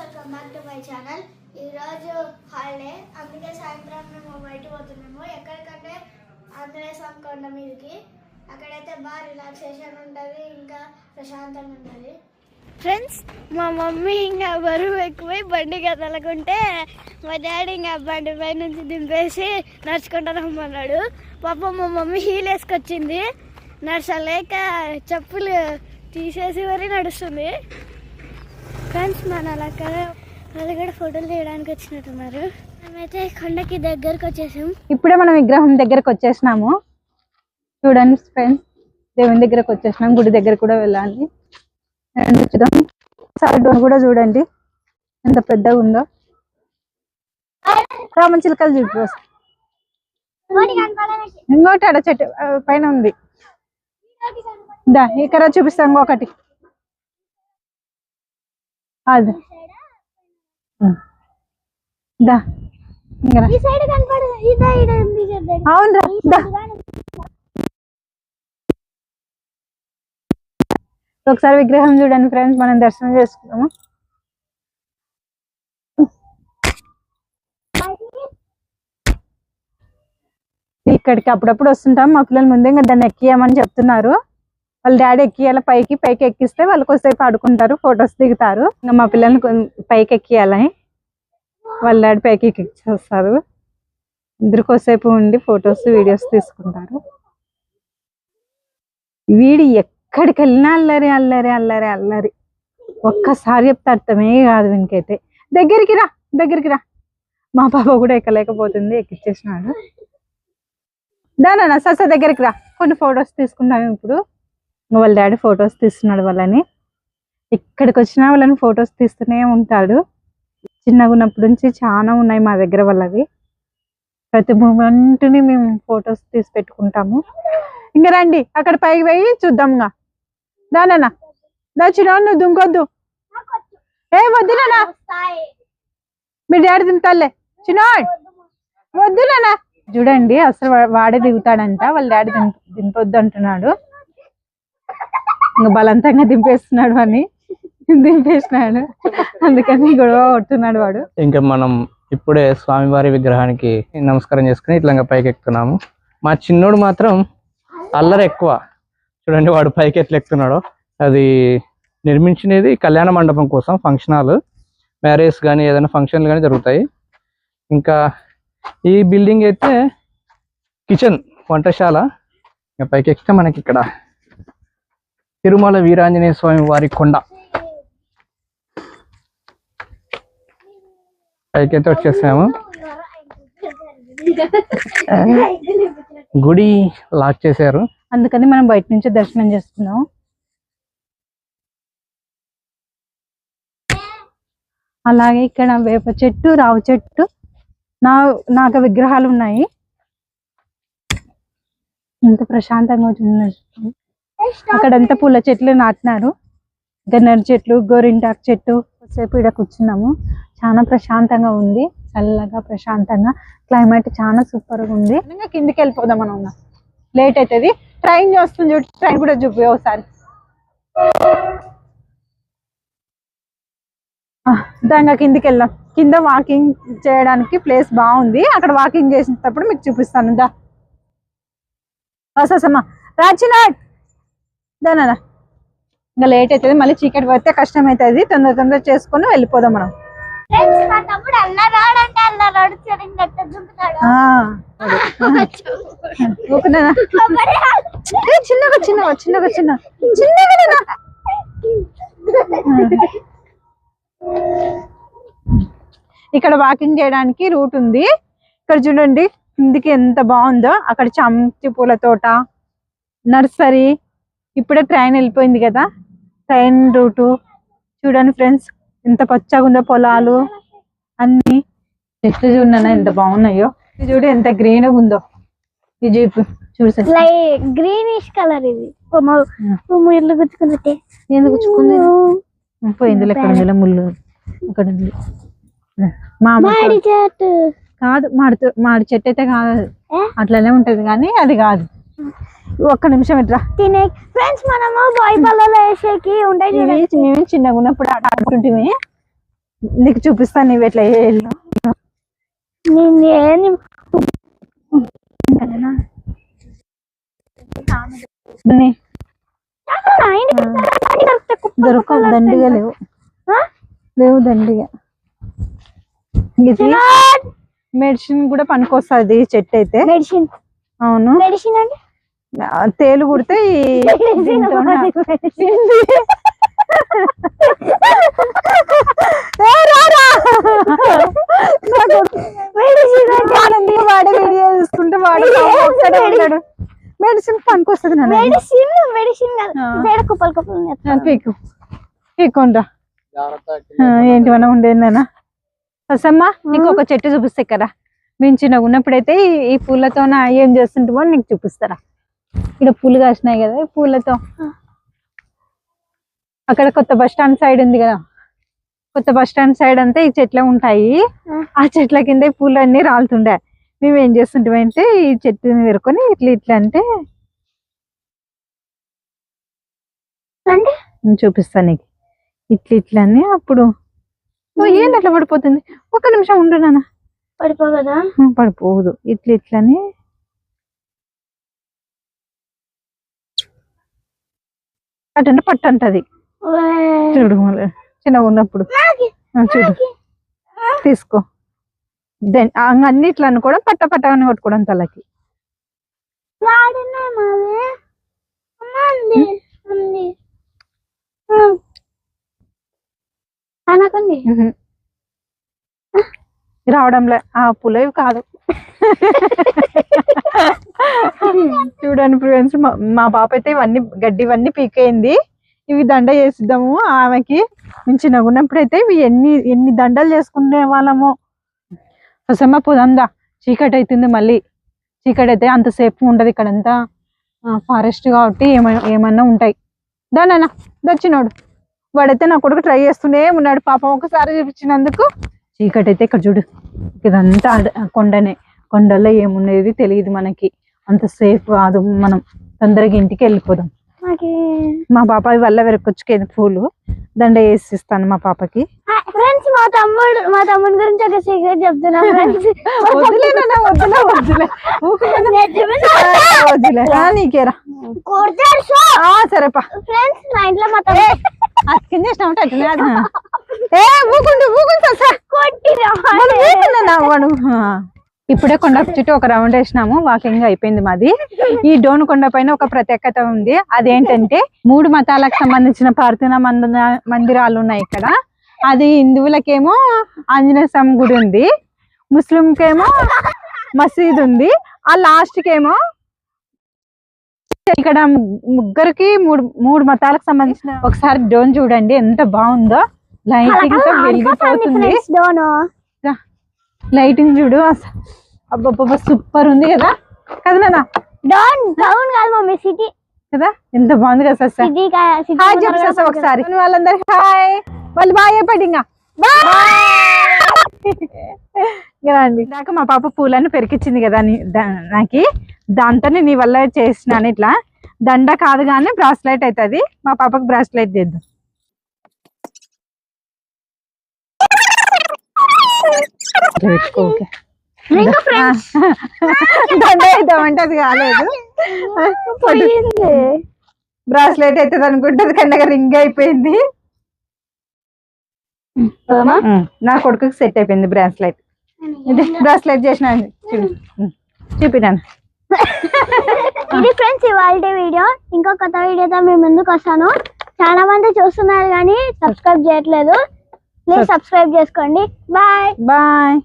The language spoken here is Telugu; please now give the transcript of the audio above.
Welcome back to my channel. ఈరోజు హాలిడే. అందుకే సాయంత్రం మేము బయట పోతున్నాము. ఎక్కడికంటే ఆంజనేయ స్వామి కొండ మీదకి. అక్కడైతే బాగా రిలాక్సేషన్ ఉంటుంది ఇంకా ప్రశాంతంగా ఉంటుంది. ఫ్రెండ్స్ మా మమ్మీ ఇంకా బరువు ఎక్కువై బండి కదలకుంటే మా డాడీ ఇంకా బండి పై నుంచి దింపేసి నడుచుకుంటా రమ్మన్నాడు. పాప మా మమ్మీ హీల్ వేసుకొచ్చింది. నడచలేక చెప్పులు తీసేసి మరీ నడుస్తుంది. ఫ్రెండ్స్ మన అక్కడ వాళ్ళు కూడా ఫోటోలు తీయడానికి వచ్చినట్టున్నారు. మేమైతే కొండకి దగ్గరకు వచ్చేసాం. ఇప్పుడే మనం విగ్రహం దగ్గరకు వచ్చేసినాము. చూడండి ఫ్రెండ్స్ దేవుని దగ్గరకు వచ్చేసినాం. గుడి దగ్గర కూడా వెళ్ళాలి. చూద్దాం. సైడ్ డోర్ కూడా చూడండి. ఎంత పెద్దగా ఉందో. రామచిలకలు చూపు ఇంకోటి ఆడ చెట్టు పైన ఉంది. దా ఇక్కడ చూపిస్తాం ఇంకొకటి. అది. దా. అవునురా ఒకసారి విగ్రహం చూడండి ఫ్రెండ్స్. మనం దర్శనం చేసుకున్నాము ఇక్కడికి అప్పుడప్పుడు వస్తుంటాం. మా పిల్లలు ముందే దాన్ని ఎక్కియమని చెప్తున్నారు. వాళ్ళ డాడీ ఎక్కియాలి పైకి పైకి ఎక్కిస్తే వాళ్ళు కొద్దిసేపు ఆడుకుంటారు ఫొటోస్ దిగుతారు. ఇంకా మా పిల్లల్ని పైకి ఎక్కియాలని. వాళ్ళ డాడీ పైకి ఎక్కిచ్చేస్తారు. ఇద్దరు కొద్దిసేపు ఉండి ఫొటోస్ వీడియోస్ తీసుకుంటారు. వీడి ఎక్కడికి వెళ్ళినా అల్లరి అల్లరి అల్లరి అల్లరి. ఒక్కసారి చెప్తే అర్థమే కాదు వీనికైతే. దగ్గరికి రా దగ్గరికి రా. మా పాప కూడా ఎక్కలేకపోతుంది ఎక్కిచ్చేసినాడు. దానా సస దగ్గరికి రా. కొన్ని ఫొటోస్ తీసుకుంటాం ఇప్పుడు. వాళ్ళ డాడీ ఫొటోస్ తీస్తున్నాడు వాళ్ళని. ఇక్కడికి వచ్చినా వాళ్ళని ఫొటోస్ తీస్తూనే ఉంటాడు. చిన్నగా ఉన్నప్పటి నుంచి చాలా ఉన్నాయి మా దగ్గర వాళ్ళవి. ప్రతి మూమెంట్ని మేము ఫొటోస్ తీసి పెట్టుకుంటాము. ఇంకా రండి అక్కడ పైకి పోయి చూద్దాం ఇంకా. దానా దాచినా నువ్వు దుంకొద్దు. ఏ వద్దునా మీ డాడీ దింపుతాలే చిన్నోయ్ వద్దునా చూడండి అసలు వాడే దిగుతాడంట వాళ్ళ డాడీ దింపొద్దు అంటున్నాడు. ఇంకా బలవంతంగా దింపేస్తున్నాడు అని. దింపేసినాడు. అందుకని గొడవ కొడుతున్నాడు వాడు. ఇంకా మనం ఇప్పుడే స్వామివారి విగ్రహానికి నమస్కారం చేసుకుని ఇట్లా ఇంకా పైకి ఎక్కుతున్నాము మా చిన్నోడు మాత్రం అల్లరి ఎక్కువ. చూడండి వాడు పైకి ఎట్లా ఎక్కుతున్నాడో అది నిర్మించినది కళ్యాణ మండపం కోసం ఫంక్షన్ హాల్. మ్యారేజ్ కానీ ఏదైనా ఫంక్షన్లు కానీ జరుగుతాయి. ఇంకా ఈ బిల్డింగ్ అయితే కిచెన్ వంటశాల. ఇంకా పైకి ఎక్కితే మనకి ఇక్కడ తిరుమల వీరాంజనేయ స్వామి వారి కొండ. పైకైతే వచ్చేసాము. గుడి లాక్ చేశారు. అందుకని మనం బయట నుంచి దర్శనం చేస్తున్నాం అలాగే ఇక్కడ వేప చెట్టు రావు చెట్టు నా నాగ విగ్రహాలు ఉన్నాయి. ఎంత ప్రశాంతంగా ఉంటుంది అక్కడంతా పూల చెట్లు నాటినారు. గన్నేరు చెట్లు గోరింటాకు చెట్టు సేపు ఇక్కడ కూర్చున్నాము. చాలా ప్రశాంతంగా ఉంది. చల్లగా ప్రశాంతంగా. క్లైమేట్ చాలా సూపర్గా ఉంది. ఇంకా కిందికి వెళ్ళిపోదాం మనం. లేట్ అవుతుంది ట్రైన్ వస్తుంది చూడు. ట్రైన్ కూడా చూపి ఒకసారి. దాంగా కిందికి వెళ్దాం. కింద వాకింగ్ చేయడానికి ప్లేస్ బాగుంది. అక్కడ వాకింగ్ చేసేటప్పుడు మీకు చూపిస్తాను. దా. వస్తాసమ్మా రాచినాడ్ దానా ఇంకా లేట్ అవుతుంది. మళ్ళీ చీకటి పడితే కష్టం అవుతుంది తొందర తొందర చేసుకొని వెళ్ళిపోదాం మనం. చిన్నగా చిన్నగా చిన్నగా చిన్న. చిన్నగా. ఇక్కడ వాకింగ్ చేయడానికి రూట్ ఉంది. ఇక్కడ చూడండి. కిందికి ఎంత బాగుందో. అక్కడ చామంతి పూల తోట నర్సరీ ఇప్పుడే ట్రైన్ వెళ్ళిపోయింది కదా. ట్రైన్ రూటు చూడండి ఫ్రెండ్స్ ఎంత పచ్చగా ఉందో పొలాలు అన్ని. చెట్లు చూడన్నా ఎంత బాగున్నాయో. ఇది చూడు ఎంత గ్రీన్ ఉందో. ఈ జీప్ చూసి గ్రీనిష్ కలర్ ఇది. ఇల్లు గుచ్చుకుంటే ఎందుకు గుచ్చుకుంది? పోయింది ఉంది ముళ్ళు. అక్కడ ఉంది. మామిడి మాడి చెట్టు. కాదు మాడి చెట్టు అయితే కాదు? అట్లనే ఉంటది కానీ అది కాదు. ఒక్క నిమిషం ఇట్రా. తినే ఫ్రెండ్స్ మనము బాయ్ పళ్ళలో వేసేకి ఉంటాయి మేము చిన్నగా ఉన్నప్పుడు ఆట ఆడుకుంటే నీకు చూపిస్తాను నీవు ఎట్లా నేను నీ దొరకవు దండిగా లేవు. లేవు దండిగా. ఇది మెడిసిన్ కూడా పనికొస్తుంది చెట్టు అయితే. మెడిసిన్. అవును. మెడిసిన్ అంటే ఆ, తేలు కుడితే వాడే వీడియో చూసుకుంటే వాడు ఒక్కడే ఉంటాడు మెడిసిన్ పనికొస్తుంది నాన్న. మెడిసిన్ మెడిసిన్ కుప్పలు కుప్పలు. పీకు. ఏంటివన్నా నీకు ఒక చెట్టు చూపిస్తే కదా. మేము చిన్నగా ఉన్నప్పుడైతే ఈ- ఈ పూలతో ఏం చేస్తుంటామో నీకు చూపిస్తారా? ఇక్కడ పూలు కాసినాయి కదా పూలతో. అక్కడ కొత్త బస్ స్టాండ్ సైడ్ ఉంది కదా. కొత్త బస్ స్టాండ్ సైడ్ అంతా ఈ చెట్లే ఉంటాయి. ఆ. చెట్ల కింద ఈ పూలు అన్ని రాలుతుండే. మేము ఏం చేస్తుంటామంటే ఈ చెట్టుని పెరుకొని ఇట్లా ఇట్లా అంటే చూపిస్తాను నీకు. ఇట్లా ఇట్లా అని అప్పుడు. ఏంటి అట్లా పడిపోతుంది? ఒక్క నిమిషం ఉండు నాన్న. పడిపోగదా? ఉం, పడిపోదు. ఇట్లా ఇట్లని అటంటే పట్టు అంటది చూడు మళ్ళీ చిన్నగా ఉన్నప్పుడు. చూడు. తీసుకో. దెన్ అనుకోవడం పట్ట పట్ట అని కొట్టుకోవడం తలకి. రావడంలే ఆ పులవి కాదు. చూడండి ఫ్రెండ్స్ మా పాప అయితే ఇవన్నీ గడ్డి ఇవన్నీ పీకైంది ఇవి దండ చేసిద్దాము ఆమెకి. మేము చిన్నగా ఉన్నప్పుడైతే ఇవి ఎన్ని ఎన్ని దండలు చేసుకునే వాళ్ళము. అసమ్మ పోదందా చీకటి అవుతుంది మళ్ళీ. చీకటి అయితే అంతసేపు ఉండదు ఇక్కడంతా. ఫారెస్ట్ కాబట్టి ఏమైనా ఏమన్నా ఉంటాయి. దానన్నా దచ్చినోడు వాడైతే నా కొడుకు ట్రై చేస్తూనే ఉన్నాడు. పాపం ఒకసారి చూపించినందుకు. చీకటి అయితే ఇక్కడ చూడు. ఇదంతా కొండనే. కొండల్లో ఏమున్నది తెలియదు మనకి. అంత సేఫ్ కాదు మనం. తొందరగా ఇంటికి వెళ్ళిపోదాం. మా పాప వల్ల వెరకొచ్చుకేది పూలు. దండ వేసి ఇస్తాను మా పాపకి. ఫ్రెండ్స్ మా తమ్ముడు మా తమ్ముడు గురించి ఒక సీక్రెట్ చెప్తున్నా ఫ్రెండ్స్ నీకేరా సరేపా. ఫ్రెండ్స్ మా ఇంట్లో మా తమ్ముడు. అతికింది. ఏ ఊకుండు సార్. కొట్టిరా వాడు. ఇప్పుడే కొండ చుట్టూ ఒక రౌండ్ వేసినాము వాకింగ్ అయిపోయింది మాది. ఈ డోన్ కొండ పైన ఒక ప్రత్యేకత ఉంది. అదేంటంటే మూడు మతాలకు సంబంధించిన ప్రార్థన మంద- మందిరాలు ఉన్నాయి ఇక్కడ. అది హిందువులకేమో ఆంజనేయ స్వామి గుడి ఉంది ముస్లింకేమో మసీద్ ఉంది. ఆ లాస్ట్ కేమో ఇక్కడ ముగ్గురికి మూడు మూడు మతాలకు సంబంధించిన ఒకసారి డోన్ చూడండి ఎంత బాగుందో. లైటింగ్తో వెలిగిపోతుంది. లైటింగ్ చూడు అబ్బబ్బబ్బా సూపర్ ఉంది కదా? కదా నాన్న. డోన్ టౌన్ కాదు మమ్మీ సిటీ. కదా? ఎంత బాగుంది కదా హాయ్ చెప్పు ఒకసారి. వాళ్ళందరికి హాయ్. వాళ్ళు బాయ్ చెప్పండి ఇంకా. అండి. దాకా మా పాప పూలను పెరికిచ్చింది కదా నాకి. దాంతోనే నీ వల్ల చేసినాను ఇట్లా. దండ కాదు కానీ బ్రాస్లైట్ అవుతుంది. మా పాపకు బ్రాస్లైట్ చేద్దాం. తెచ్చుకోకే దండ అవుతామంటే అది కాలేదు. బ్రాస్లెట్ అవుతుంది అనుకుంటుంది కన్నా రింగ్ అయిపోయింది. నా కొడుకుకి సెట్ అయిపోయింది బ్రాస్లెట్ ఇది బ్రాస్లెట్ చేసిన చూపినాను. ఇది ఫ్రెండ్స్ ఇవాళ వీడియో ఇంకో కొత్త వీడియోతో మేము ముందుకు వస్తాను. చాలా మంది చూస్తున్నారు కానీ సబ్స్క్రైబ్ చేయట్లేదు. ప్లీజ్ సబ్స్క్రైబ్ చేసుకోండి. Bye bye